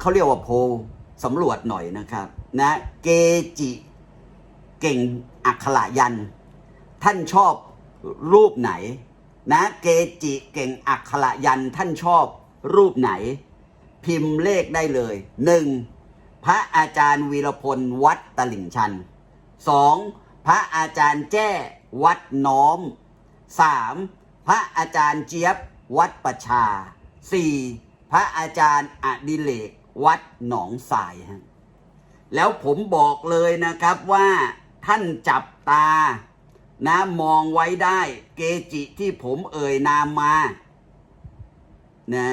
เขาเรียกว่าโพสำรวจหน่อยนะครับนะเกจิเก่งอักขระยัน ท่านชอบรูปไหน นะเกจิเก่งอักขระยันท่านชอบรูปไหน พิมพ์เลขได้เลยหนึ่งพระอาจารย์วีรพลวัดตลิ่งชันสองพระอาจารย์แจ้วัดน้อมสามพระอาจารย์เจี๊ยบวัดประชาสี่พระอาจารย์อดิเลก วัดหนองสายฮะแล้วผมบอกเลยนะครับว่าท่านจับตา นะมองไว้ได้ เกจิที่ผมเอ่ยนามมานะ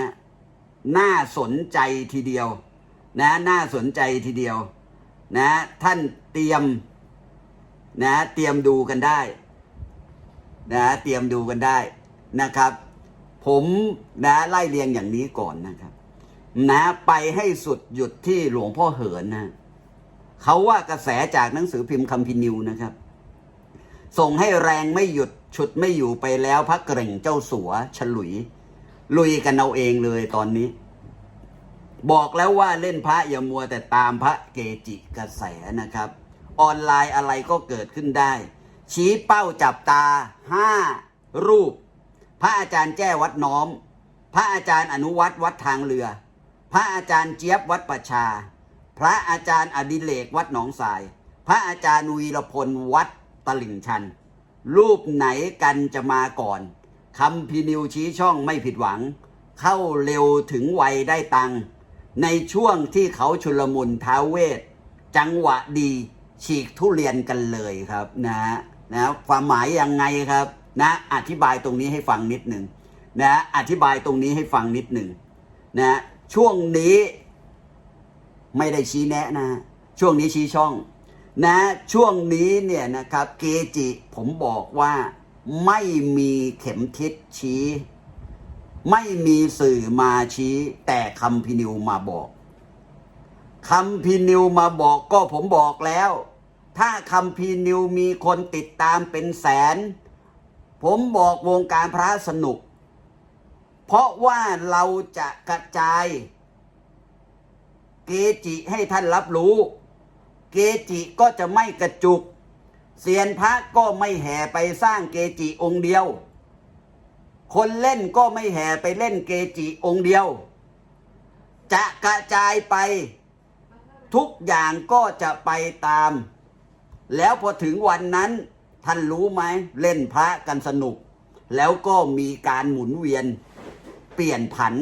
น่าสนใจทีเดียว นะน่าสนใจทีเดียว นะ ท่านเตรียม นะ เตรียมดูกันได้ นะ เตรียมดูกันได้นะครับ ผมนะไล่เรียงอย่างนี้ก่อนนะครับ นะไปให้สุดหยุดที่หลวงพ่อเหินนะเขาว่ากระแสจากหนังสือพิมพ์คัมพินิวนะครับ ส่งให้แรงไม่หยุดฉุดไม่อยู่ไปแล้วพระเกร่งเจ้าสัวฉลุย ลุยกันเอาเองเลยตอนนี้ บอกแล้วว่าเล่นพระอย่ามัวแต่ตามพระเกจิกระแสนะครับ ออนไลน์อะไรก็เกิดขึ้นได้ ชี้เป้าจับตาห้ารูป พระอาจารย์แจ้วัดน้อม พระอาจารย์อนุวัตวัดทางเรือ พระอาจารย์เจี๊ยบวัดประชา พระอาจารย์อดิเลกวัดหนองสาย พระอาจารย์วีรพลวัดตลิ่งชัน รูปไหนกันจะมาก่อนคำพีนิวชี้ช่องไม่ผิดหวัง เข้าเร็วถึงวัยได้ตัง ในช่วงที่เขาชุลมุนท้าเวท จังหวะดีฉีกทุเรียนกันเลยครับนะนะความหมายยังไงครับนะอธิบายตรงนี้ให้ฟังนิดหนึ่งนะอธิบายตรงนี้ให้ฟังนิดหนึ่งนะ ช่วงนี้ไม่ได้ชี้แนะนะ ช่วงนี้ชี้ช่อง นะ ช่วงนี้เนี่ยนะครับ เกจิผมบอกว่าไม่มีเข็มทิศชี้ ไม่มีสื่อมาชี้ แต่คำพินิวมาบอกคำพินิวมาบอกก็ผมบอกแล้ว ถ้าคำพินิวมีคนติดตามเป็นแสน ผมบอกวงการพระสนุก เพราะว่าเราจะกระจาย เกจิให้ท่านรับรู้ เกจิก็จะไม่กระจุกเซียนพระก็ไม่แห่ไปสร้างเกจิองค์เดียว คนเล่นก็ไม่แห่ไปเล่นเกจิองค์เดียว จะกระจายไป ทุกอย่างก็จะไปตาม แล้วพอถึงวันนั้นท่านรู้ไหมเล่นพระกันสนุก แล้วก็มีการหมุนเวียน ปลี่ยนผัน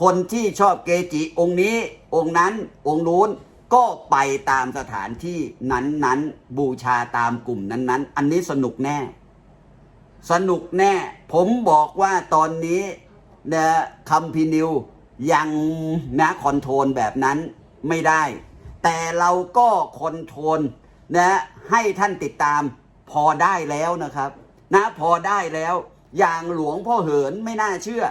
คนที่ชอบเกจิองค์นี้องค์นั้นองค์นู้นก็ไปตามสถานที่นั้นๆ บูชาตามกลุ่มนั้นๆ อันนี้สนุกแน่ สนุกแน่ ผมบอกว่าตอนนี้นะคำพินิวยังนะคอนโทรลแบบนั้นไม่ได้ แต่เราก็คอนโทรลนะให้ท่านติดตามพอได้แล้วนะครับ นะพอได้แล้ว อย่างหลวงพ่อเหินไม่น่าเชื่อ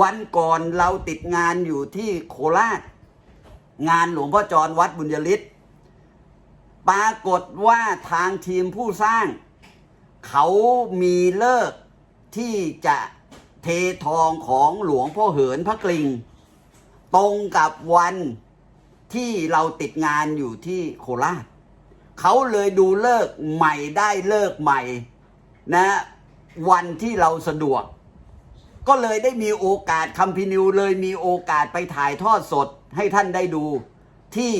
วันก่อนเราติดงานอยู่ที่โคราช งานหลวงพ่อจรวัดบุญยฤทธิ์ปรากฏว่าทางทีมผู้สร้าง เขามีเลิกที่จะเททองของหลวงพ่อเหินพระกลิง ตรงกับวันที่เราติดงานอยู่ที่โคราช เขาเลยดูเลิกใหม่ได้เลิกใหม่ นะ วันที่เราสะดวก ก็เลยได้มีโอกาสคัมพินิวเลยมีโอกาสไปถ่ายทอดสดให้ท่านได้ดูที่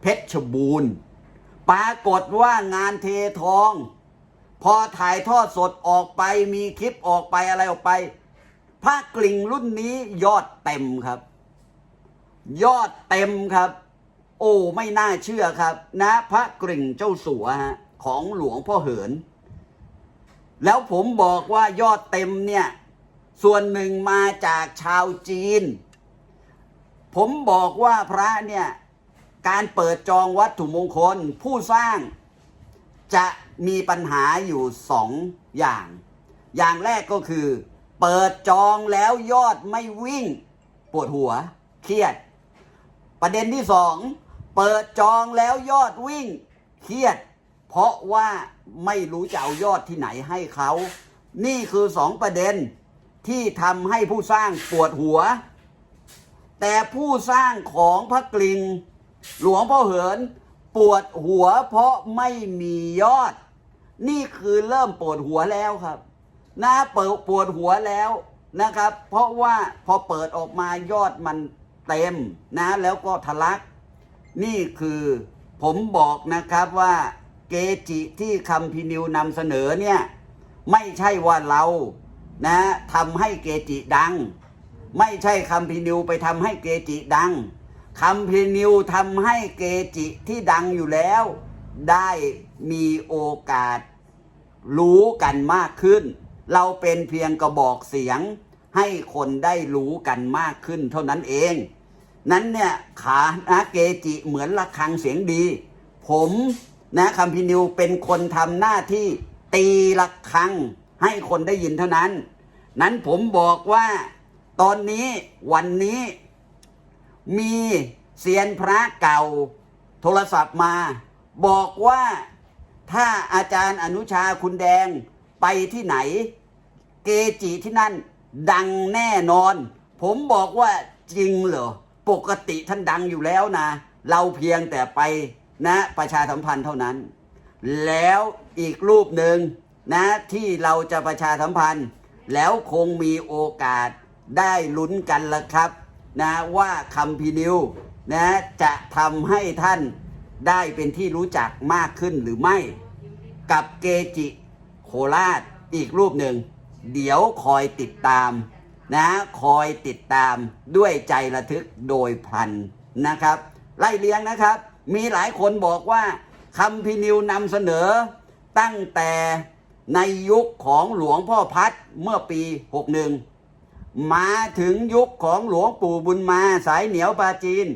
เพชรบูรณ์ ปรากฏว่างานเททอง พอถ่ายทอดสดออกไปมีคลิปออกไปอะไรออกไปพระกลิ่งรุ่นนี้ยอดเต็มครับ ยอดเต็มครับ โอ้ไม่น่าเชื่อครับ นะพระกริ่งเจ้าสัวฮะของหลวงพ่อเหิน แล้วผมบอกว่ายอดเต็มเนี่ย ส่วนหนึ่งมาจากชาวจีน ผมบอกว่าพระเนี่ย การเปิดจองวัตถุมงคลผู้สร้างจะมีปัญหาอยู่สองอย่าง อย่างแรกก็คือ เปิดจองแล้วยอดไม่วิ่ง ปวดหัว เครียด ประเด็นที่สองเปิดจองแล้วยอดวิ่ง เครียด เพราะว่าไม่รู้จะเอายอดที่ไหนให้เขา นี่คือสองประเด็น ที่ทำให้ผู้สร้างปวดหัว แต่ผู้สร้างของพระกลิงหลวงพ่อเหิน ปวดหัวเพราะไม่มียอด นี่คือเริ่มปวดหัวแล้วครับนะเปิดปวดหัวแล้วนะครับ เพราะว่าพอเปิดออกมายอดมันเต็มนะแล้วก็ทะลัก นี่คือผมบอกนะครับว่าเกจิที่คำพินิวนำเสนอเนี่ย ไม่ใช่ว่าเรา นะทำให้เกจิดัง ไม่ใช่คำพินิวไปทำให้เกจิดังคำพินิวทำให้เกจิที่ดังอยู่แล้ว ได้มีโอกาสรู้กันมากขึ้น เราเป็นเพียงกระบอกเสียง ให้คนได้รู้กันมากขึ้นเท่านั้นเอง นั้นเนี่ยขานะเกจิเหมือนระฆังเสียงดี ผมนะคำพินิวเป็นคนทำหน้าที่ตีระฆัง ให้คนได้ยินเท่านั้น นั้นผมบอกว่าตอนนี้วันนี้มีเซียนพระเก่าโทรศัพท์มา บอกว่าถ้าอาจารย์อนุชาคุณแดงไปที่ไหน เกจิที่นั่น ดังแน่นอน ผมบอกว่าจริงเหรอ ปกติท่านดังอยู่แล้วนะ เราเพียงแต่ไปนะประชาสัมพันธ์เท่านั้น แล้วอีกรูปหนึ่ง นะที่เราจะประชาสัมพันธ์ แล้วคงมีโอกาสได้ลุ้นกันละครับนะว่าคำพีนิวนะจะทำให้ท่านได้เป็นที่รู้จักมากขึ้นหรือไม่ กับเกจิโคราชอีกรูปหนึ่ง เดี๋ยวคอยติดตามนะคอยติดตามด้วยใจระทึกโดยพันนะครับ ไล่เลี้ยงนะครับ มีหลายคนบอกว่าคำพินิวนำเสนอตั้งแต่ ในยุคของหลวงพ่อพัดเมื่อปี 61 มาถึงยุคของหลวงปู่บุญมาสายเหนียวปาจีน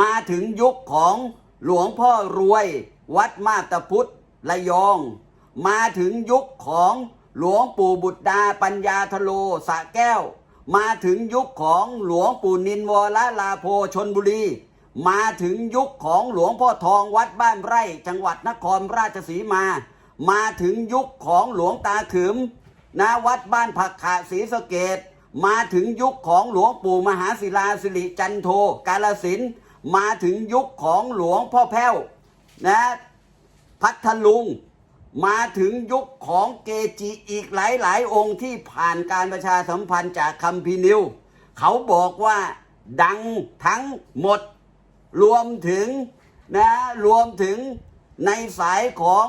มาถึงยุคของหลวงพ่อรวยวัดมาตพุทธระยอง มาถึงยุคของหลวงปู่บุตรดาปัญญาทโลสะแก้ว มาถึงยุคของหลวงปู่นินวรลาโพชนบุรี มาถึงยุคของหลวงพ่อทองวัดบ้านไร่ จังหวัดนครราชสีมา มาถึงยุคของหลวงตาขึมนะวัดบ้านผักขาศรีสะเกดมาถึงยุคของหลวงปู่มหาศิลาสิริจันโทกาลสินมาถึงยุคของหลวงพ่อแพ้วนะพัทลุง มาถึงยุคของเกจิอีกหลายๆ องค์ที่ผ่านการประชาสัมพันธ์จากคัมภีนิวเขาบอกว่าดังทั้งหมดรวมถึงนะรวมถึงในสายของ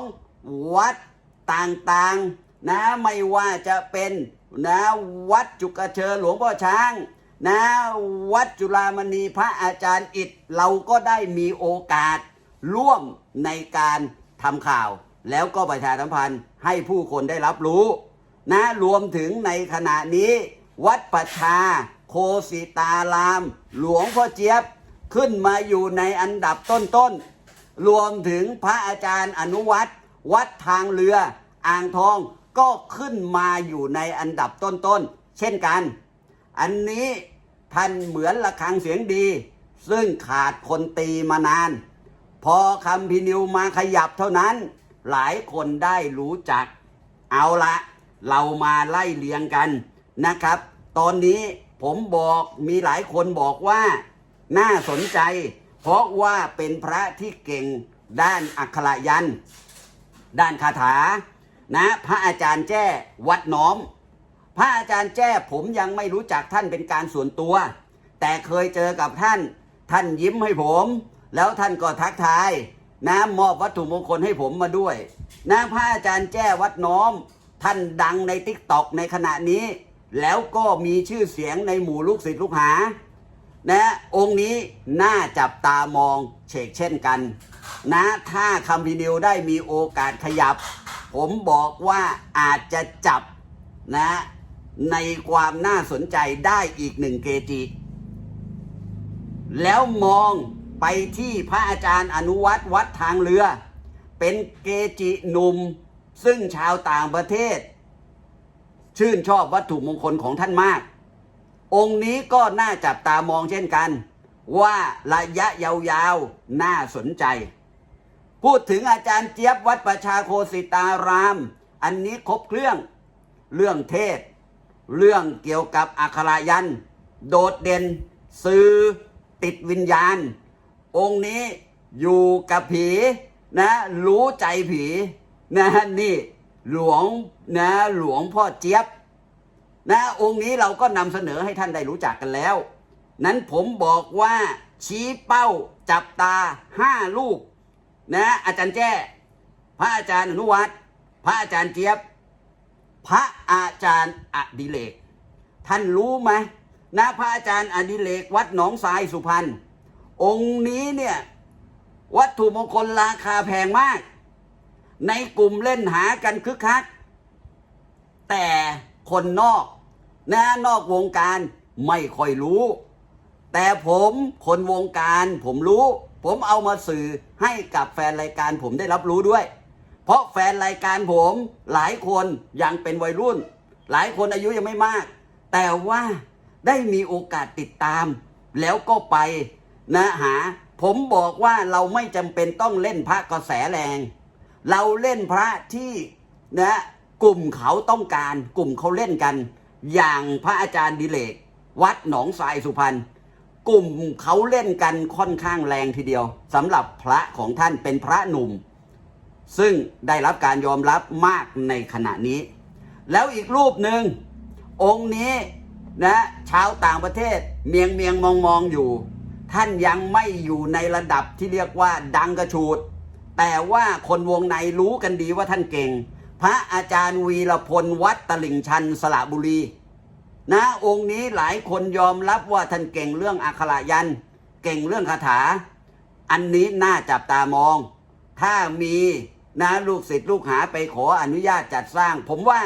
วัดต่างๆนะไม่ว่าจะเป็นนะวัดจุกเชอหลวงพ่อช้างนะวัดจุฬามณีพระอาจารย์อิฐเราก็ได้มีโอกาสร่วมในการทำข่าว แล้วก็ประชาสัมพันธ์ให้ผู้คนได้รับรู้นะรวมถึงในขณะนี้ วัดประชา โคสิตาราม หลวงพ่อเจี๊ยบขึ้นมาอยู่ในอันดับต้นๆรวมถึงพระอาจารย์อนุวัตร วัดทางเรืออ่างทองก็ขึ้นมาอยู่ในอันดับต้นๆ เช่นกัน อันนี้ท่านเหมือนระฆังเสียงดี ซึ่งขาดคนตีมานาน พอคำพินิวมาขยับเท่านั้น หลายคนได้รู้จัก เอาละเรามาไล่เลียงกันนะครับ ตอนนี้ผมบอกมีหลายคนบอกว่าน่าสนใจ เพราะว่าเป็นพระที่เก่งด้านอักขระยันต์ ด้านคาถานะ พระอาจารย์แจ้วัดน้อม พระอาจารย์แจ้ผมยังไม่รู้จักท่านเป็นการส่วนตัว แต่เคยเจอกับท่าน ท่านยิ้มให้ผม แล้วท่านก็ทักทายนะมอบวัตถุมงคลให้ผมมาด้วยนะพระอาจารย์แจ้วัดน้อม ท่านดังในทิกตอกในขณะนี้ แล้วก็มีชื่อเสียงในหมู่ลูกศิษย์ลูกหา นะ องค์นี้น่าจับตามอง เชกเช่นกันนะถ้าคำพินิวได้มีโอกาสขยับ ผมบอกว่าอาจจะจับนะในความน่าสนใจได้อีกหนึ่งเกจิ แล้วมองไปที่พระอาจารย์อนุวัตรวัดทางเรือ เป็นเกจิหนุ่ม ซึ่งชาวต่างประเทศ ชื่นชอบวัตถุมงคลของท่านมาก องค์นี้ก็น่าจับตามองเช่นกัน ว่าระยะยาวๆ น่าสนใจ พูดถึงอาจารย์เจี๊ยบวัดประชาโคสิตาราม อันนี้ครบเครื่อง เรื่องเทศ เรื่องเกี่ยวกับอักขระยัน โดดเด่น สื่อติดวิญญาณ องค์นี้อยู่กับผีนะรู้ใจผีนะนี่หลวงนะหลวงพ่อเจี๊ยบนะองค์นี้เราก็นำเสนอให้ท่านได้รู้จักกันแล้ว นั้นผมบอกว่าชี้เป้าจับตาห้าลูกนะอาจารย์แจ้ พระอาจารย์อนุวัตรพระอาจารย์เจี๊ยบ พระอาจารย์อดิเลก ท่านรู้ไหมนะพระอาจารย์อดิเลกวัดหนองทรายสุพรรณองค์นี้เนี่ยวัตถุมงคลราคาแพงมาก ในกลุ่มเล่นหากันคึกคัก แต่คนนอกนะนอกวงการไม่ค่อยรู้ แต่ผมคนวงการผมรู้ ผมเอามาสื่อให้กับแฟนรายการผมได้รับรู้ด้วย เพราะแฟนรายการผมหลายคนยังเป็นวัยรุ่น หลายคนอายุยังไม่มาก แต่ว่าได้มีโอกาสติดตาม แล้วก็ไปนะหา ผมบอกว่าเราไม่จำเป็นต้องเล่นพระกระแสแรง เราเล่นพระที่นะกลุ่มเขาต้องการ กลุ่มเขาเล่นกัน อย่างพระอาจารย์ดิเลก วัดหนองทรายสุพรรณ กลุ่มเขาเล่นกันค่อนข้างแรงทีเดียวสำหรับพระของท่านเป็นพระหนุ่ม ซึ่งได้รับการยอมรับมากในขณะนี้ แล้วอีกรูปหนึ่งองค์นี้นะชาวต่างประเทศเมียงเมียงมองมองอยู่ ท่านยังไม่อยู่ในระดับที่เรียกว่าดังกระชูด แต่ว่าคนวงในรู้กันดีว่าท่านเก่ง พระอาจารย์วีรพลวัดตลิ่งชันสระบุรี นะองค์นี้หลายคนยอมรับว่าท่านเก่งเรื่องอักขระยัน เก่งเรื่องคาถา อันนี้น่าจับตามอง ถ้ามีนะลูกศิษย์ลูกหาไปขออนุญาตจัดสร้าง ผมว่า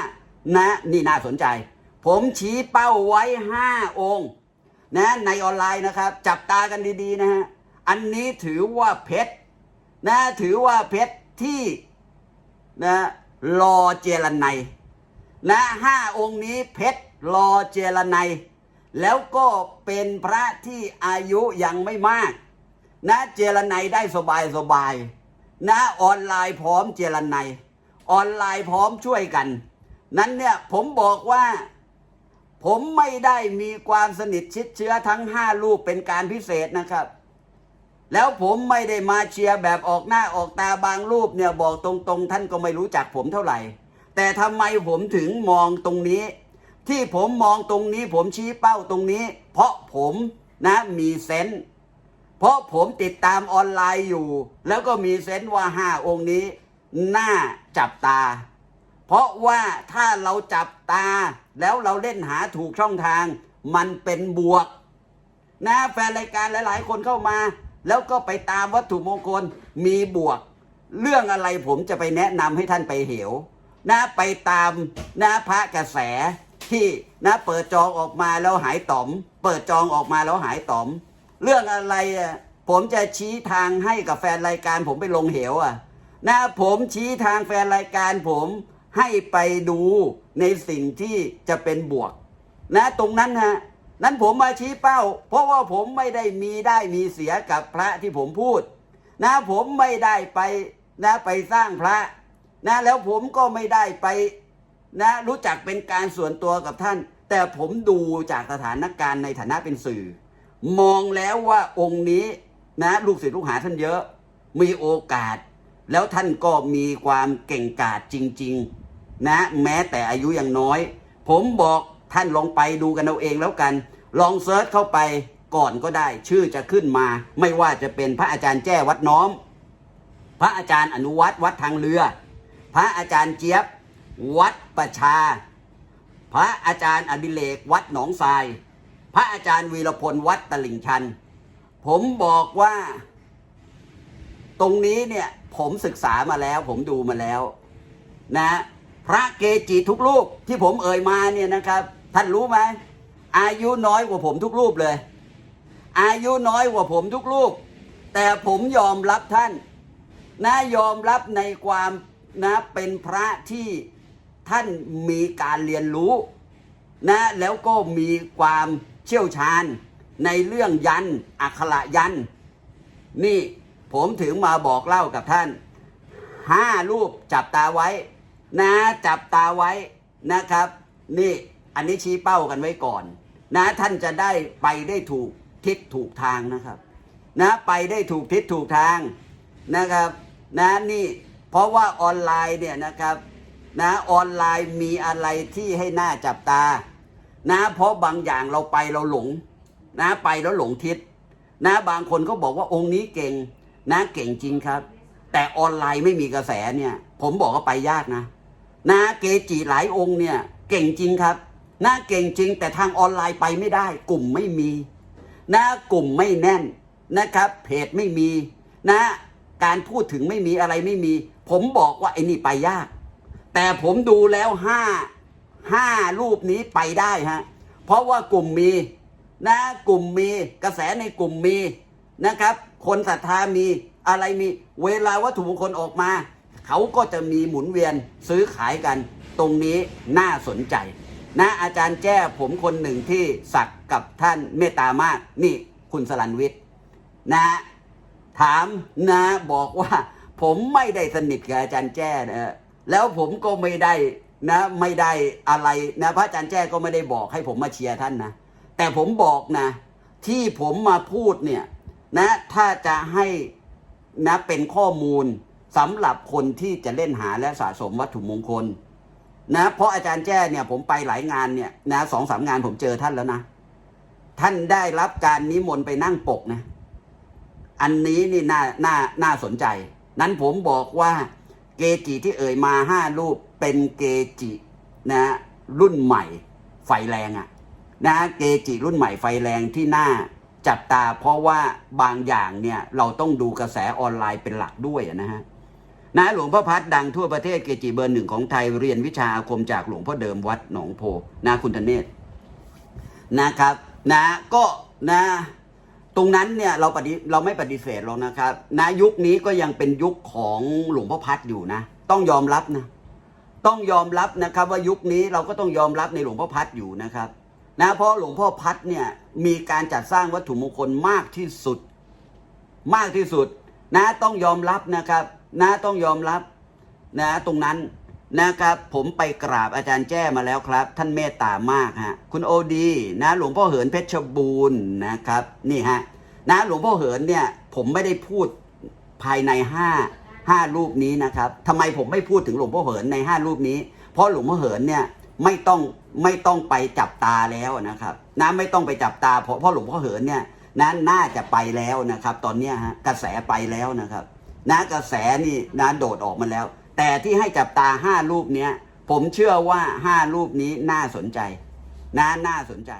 นะนี่น่าสนใจ ผมชี้เป้าไว้ห้าองค์นะในออนไลน์นะครับ จับตากันดีๆนะฮะอันนี้ถือว่าเพชรนะถือว่าเพชรที่นะรอเจรไนยนะห้าองค์นี้เพชร รอเจรไนยแล้วก็เป็นพระที่อายุยังไม่มาก นะเจรไนยได้สบายสบายนะออนไลน์พร้อมเจรไนยออนไลน์พร้อมช่วยกัน นั้นเนี่ยผมบอกว่า ผมไม่ได้มีความสนิทชิดเชื้อทั้งห้าลูกเป็นการพิเศษนะครับ แล้วผมไม่ได้มาเชียร์แบบออกหน้าออกตาบางรูปเนี่ยบอกตรงๆ ท่านก็ไม่รู้จักผมเท่าไหร่ แต่ทำไมผมถึงมองตรงนี้ ที่ผมมองตรงนี้ ผมชี้เป้าตรงนี้ เพราะผมนะมีเซนส์เพราะผมติดตามออนไลน์อยู่ แล้วก็มีเซนส์ว่าห้าองค์นี้น่าจับตา เพราะว่าถ้าเราจับตาแล้วเราเล่นหาถูกช่องทาง มันเป็นบวก นะแฟนรายการหลาย ๆ คนเข้ามา แล้วก็ไปตามวัตถุมงคลมีบวก เรื่องอะไรผมจะไปแนะนำให้ท่านไปเหวนะไปตามนะพระกระแส ที่นะเปิดจองออกมาแล้วหายต๋อม เปิดจองออกมาแล้วหายต๋อม เรื่องอะไรอะผมจะชี้ทางให้กับแฟนรายการผมไปลงเหวอะนะผมชี้ทางแฟนรายการผมให้ไปดูในสิ่งที่จะเป็นบวก นะตรงนั้นฮะนั้นผมมาชี้เป้า เพราะว่าผมไม่ได้มีได้มีเสียกับพระที่ผมพูด นะผมไม่ได้ไปนะไปสร้างพระ นะแล้วผมก็ไม่ได้ไป นะรู้จักเป็นการส่วนตัวกับท่าน แต่ผมดูจากสถานการณ์ในฐานะเป็นสื่อ มองแล้วว่าองค์นี้นะลูกศิษย์ลูกหาท่านเยอะ มีโอกาส แล้วท่านก็มีความเก่งกาจจริง ๆ นะ แม้แต่อายุยังน้อย ผมบอกท่านลองไปดูกันเอาเองแล้วกัน ลองเซิร์ชเข้าไปก่อนก็ได้ ชื่อจะขึ้นมา ไม่ว่าจะเป็นพระอาจารย์แจ้วัดน้อม พระอาจารย์อนุวัตรวัดทางเรือ พระอาจารย์เจี๊ยบ วัดประชา พระอาจารย์อดิเลกวัดหนองทราย พระอาจารย์วีรพลวัดตลิ่งชัน ผมบอกว่า ตรงนี้เนี่ย ผมศึกษามาแล้ว ผมดูมาแล้ว นะ พระเกจิทุกรูปที่ผมเอ่ยมาเนี่ยนะครับ ท่านรู้ไหมอายุน้อยกว่าผมทุกรูปเลย อายุน้อยกว่าผมทุกรูป แต่ผมยอมรับท่านนะยอมรับในความนะเป็นพระที่ ท่านมีการเรียนรู้นะแล้วก็มีความเชี่ยวชาญในเรื่องยันอักขระยัน นี่ผมถึงมาบอกเล่ากับท่านห้ารูปจับตาไว้นะจับตาไว้นะครับ นี่อันนี้ชี้เป้ากันไว้ก่อน นะท่านจะได้ไปได้ถูกทิศถูกทางนะครับ นะไปได้ถูกทิศถูกทางนะครับ นะนี่เพราะว่าออนไลน์เนี่ยนะครับ นะออนไลน์มีอะไรที่ให้หน่าจับตา นะ เพราะบางอย่างเราไปเราหลง นะไปแล้วหลงทิศนะบางคนก็บอกว่าองค์นี้เก่ง นะเก่งจริงครับ แต่ออนไลน์ไม่มีกระแสเนี่ย ผมบอกว่าไปยากนะ นะเกจิหลายองค์เนี่ย เก่งจริงครับนะเก่งจริง แต่ทางออนไลน์ไปไม่ได้ กลุ่มไม่มีนะกลุ่มไม่แน่นนะครับ เพจไม่มี นะ การพูดถึงไม่มีอะไรไม่มี ผมบอกว่าไอ้นี่ไปยาก แต่ผมดูแล้วห้าห้ารูปนี้ไปได้ฮะ เพราะว่ากลุ่มมีนะกลุ่มมีกระแสในกลุ่มมีนะครับ คนศรัทธามีอะไรมี เวลาวัตถุมงคลออกมา เขาก็จะมีหมุนเวียนซื้อขายกัน ตรงนี้น่าสนใจ นะอาจารย์แจ้ผมคนหนึ่งที่สักกับท่านเมตตามาก นี่คุณสลันวิทย์นะถามนะบอกว่าผมไม่ได้สนิทกับอาจารย์แจ้นะ แล้วผมก็ไม่ได้นะ ไม่ได้อะไรนะ พระอาจารย์แจ้ก็ไม่ได้บอกให้ผมมาเชียร์ท่านนะ แต่ผมบอกนะ ที่ผมมาพูดเนี่ยนะ ถ้าจะให้นะเป็นข้อมูลสำหรับคนที่จะเล่นหาและสะสมวัตถุมงคล นะ เพราะอาจารย์แจ้เนี่ยผมไปหลายงานเนี่ยนะสองสามงานผมเจอท่านแล้วนะ ท่านได้รับการนิมนต์ไปนั่งปกนะ อันนี้นี่น่าน่าน่าสนใจ นั้นผมบอกว่า กจิที่เอ่ยมาห้ารูปเป็นเกจินะรุ่นใหม่ไฟแรงอะนะเกจิรุ่นใหม่ไฟแรงที่น่าจับตาเพราะว่าบางอย่างเนี่ยเราต้องดูกระแสออนไลน์เป็นหลักด้วยนะฮะนะหลวงพ่อพัดดังทั่วประเทศเกจิเบอร์หนึ่งของไทยเรียนวิชาอาคมจากหลวงพ่อเดิมวัดหนองโพนะคุณธเนศนะครับ นะก็นะ ตรงนั้นเนี่ยเราปฏิเราไม่ปฏิเสธหรอกนะครับนะยุคนี้ก็ยังเป็นยุคของหลวงพ่อพัดอยู่นะ ต้องยอมรับนะ ต้องยอมรับนะครับ ว่ายุคนี้เราก็ต้องยอมรับในหลวงพ่อพัดอยู่นะครับ นะเพราะหลวงพ่อพัดเนี่ยมีการจัดสร้างวัตถุมงคลมากที่สุด มากที่สุด นะต้องยอมรับนะครับ นะต้องยอมรับ นะตรงนั้น นะครับ ผมไปกราบอาจารย์แจ้มาแล้วครับ ท่านเมตตามากฮะคุณโอดีนะหลวงพ่อเหินเพชรบูรณ์นะครับนี่ฮะนะหลวงพ่อเหินเนี่ยผมไม่ได้พูดภายในห้าห้ารูปนี้นะครับทำไมผมไม่พูดถึงหลวงพ่อเหินในห้ารูปนี้ เพราะหลวงพ่อเหินเนี่ยไม่ต้องไม่ต้องไปจับตาแล้วนะครับนะไม่ต้องไปจับตาเพราะเพราะหลวงพ่อเหินเนี่ยนั้นน่าจะไปแล้วนะครับ ตอนนี้ฮะกระแสไปแล้วนะครับนะกระแสนี่นะโดดออกมาแล้ว แต่ที่ให้จับตาห้ารูปเนี้ย ผมเชื่อว่าห้ารูปนี้น่าสนใจนะน่าสนใจ